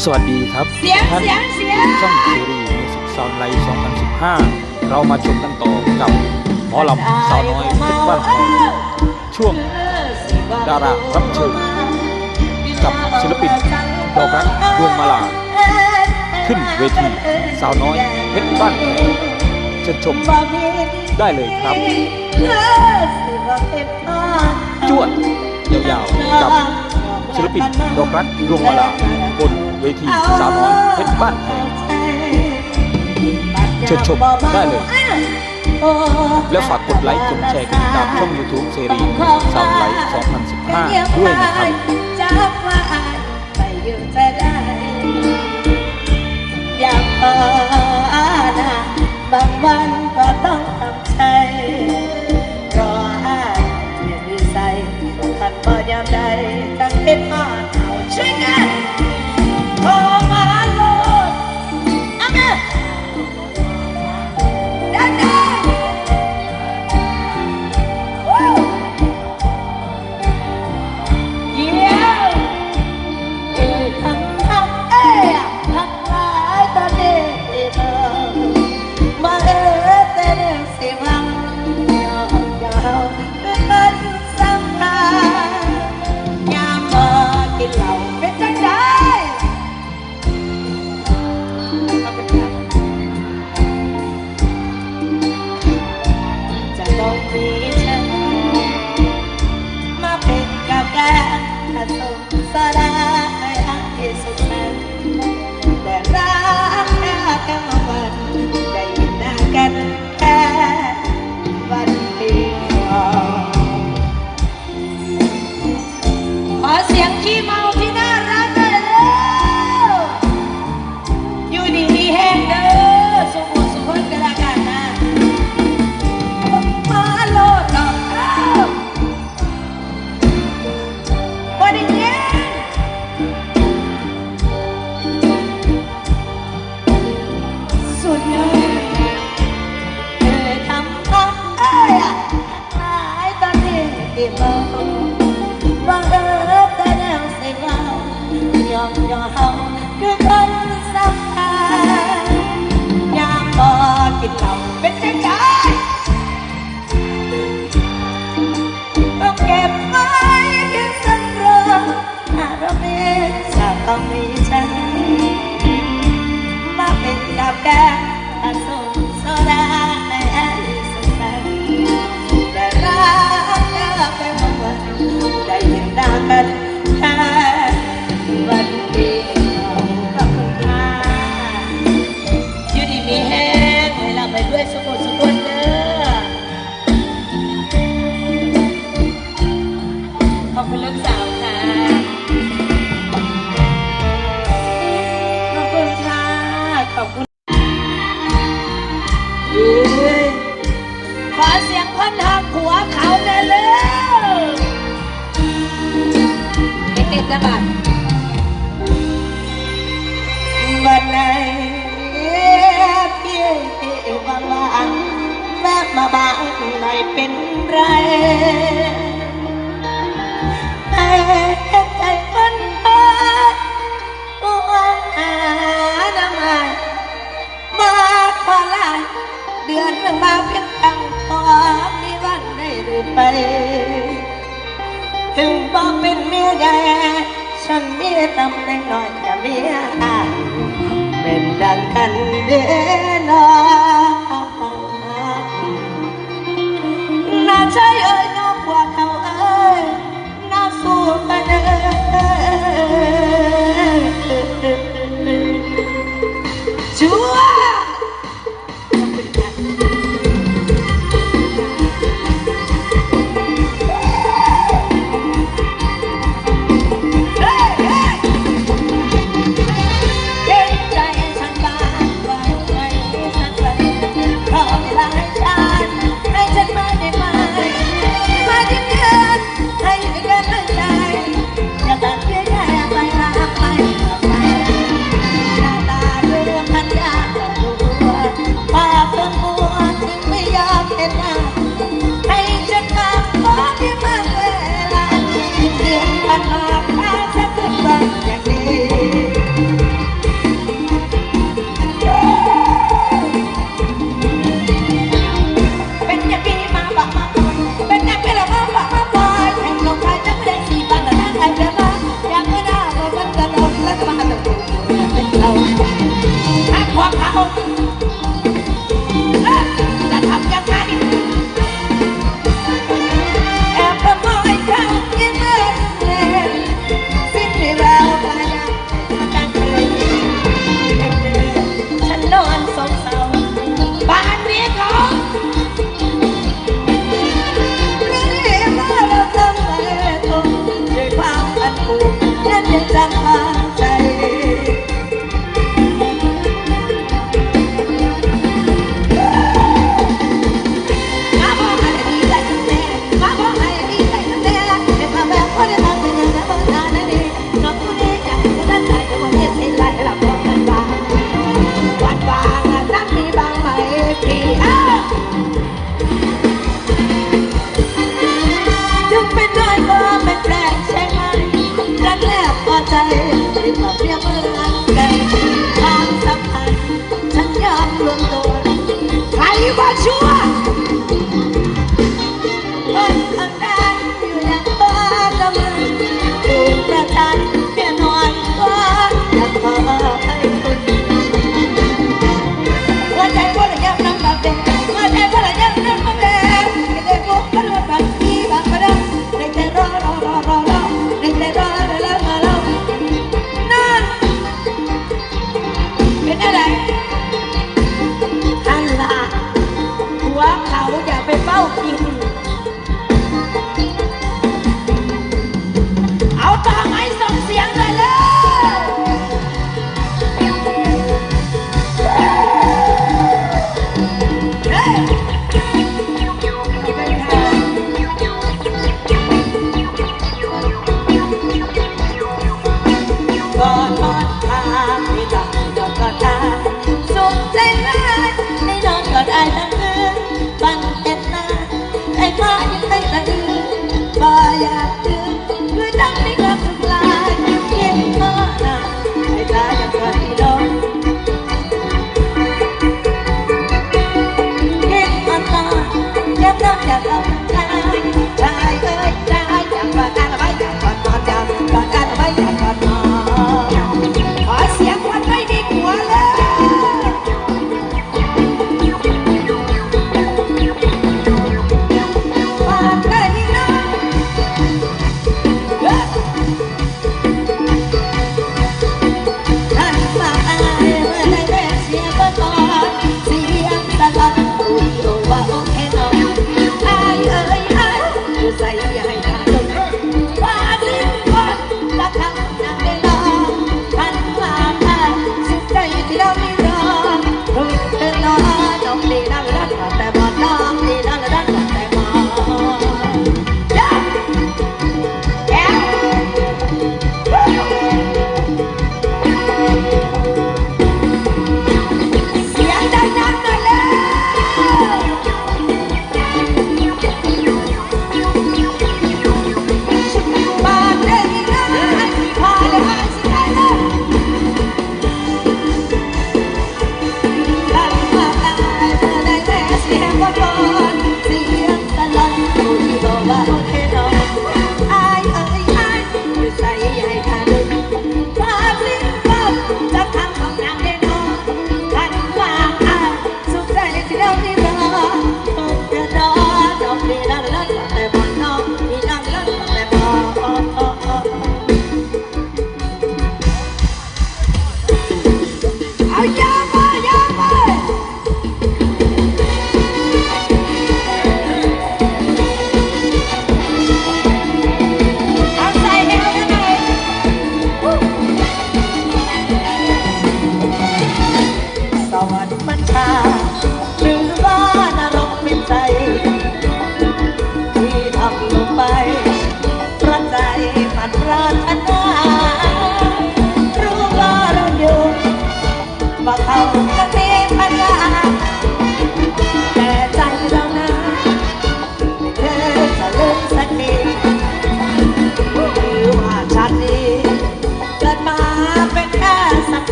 สวัสดีครับเสียงท่านเสียงเสียงช่องซีรีส์มิวสิกซาวน์ไลฟ์2015 เรามาชมกันต่อกับหมอลำสาวน้อยเพชรบ้านแพงช่วงดารารับเชิญกับศิลปินดอกรักดวงมาลา ขึ้นเวทีสาวน้อยเพชรบ้านแพงเชิญชมได้เลยครับ จวดยาวๆกับศิลปินดอกรักดวงมาลาบน เวทีสาวน้อยเพชรบ้านแพงเชิญชมได้เลย และฝากกดไลค์กดแชร์กดติดตามช่อง YouTube เซรีสาวไลฟ์2015 ด้วยนะครับจากว่าอยู่จะได้อยากเปิดบางวันก็ต้องทำใจรออายเรียนวิสัยขัดบ่ยามใดจังเป็นมาเอาช่วยกัน เหนึ่งมาเพียงครั้งพอมีวันได้หรือไป ถึงบอกเป็นเมียใหญ่ฉันมีตำแหน่งน้อยกับเมียอาเป็นดังกันเดนอนาใช่เอ่ย